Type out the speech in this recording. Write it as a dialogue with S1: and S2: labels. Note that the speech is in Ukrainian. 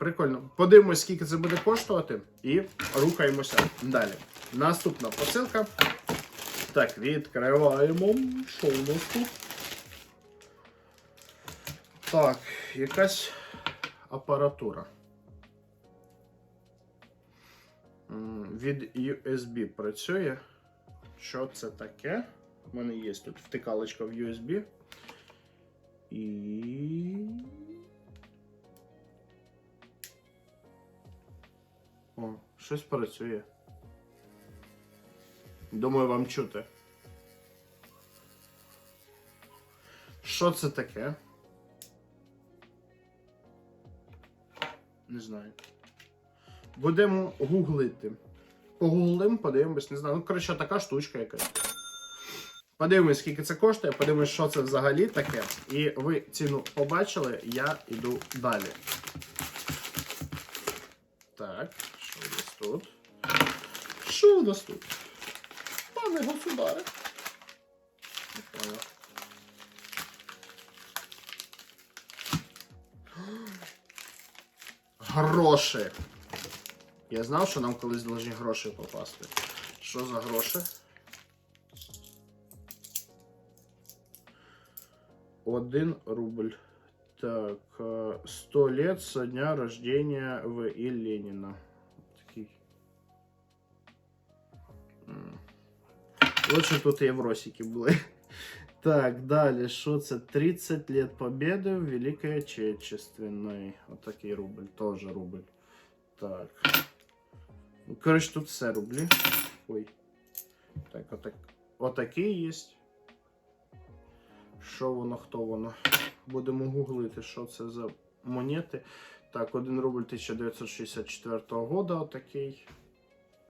S1: Прикольно. Подивимось, скільки це буде коштувати, і рухаємося далі. Наступна посилка. Так, відкриваємо. Що у нас тут? Так, якась апаратура. Від USB працює. Що це таке? У мене є тут втикалочка в USB. І. О, щось працює. Думаю, вам чути. Що це таке? Не знаю. Будемо гуглити. Погуглимо, подивимось, не знаю. Ну, коротше, така штучка якась. Подивимось, скільки це коштує, подивимось, що це взагалі таке. І ви ціну побачили, я йду далі. Так, що у нас тут? Що у нас тут? Пане государе. Гроші. Я знав, що нам колись должні гроші попасти. Що за гроші? Один рубль. Так, э, сто лет со дня рождения В.И. Ленина. Такий. М. Лучше тут євросики були. Так, далі, що це? 30 лет победы в Великой Отечественной. Отакий рубль, теж рубль. Так. Ну, коротше, тут все рублі. Ой. Так, отак. Отакий є. Що воно, хто воно? Будемо гуглити, що це за монети. Так, 1 рубль 1964 года, отакий.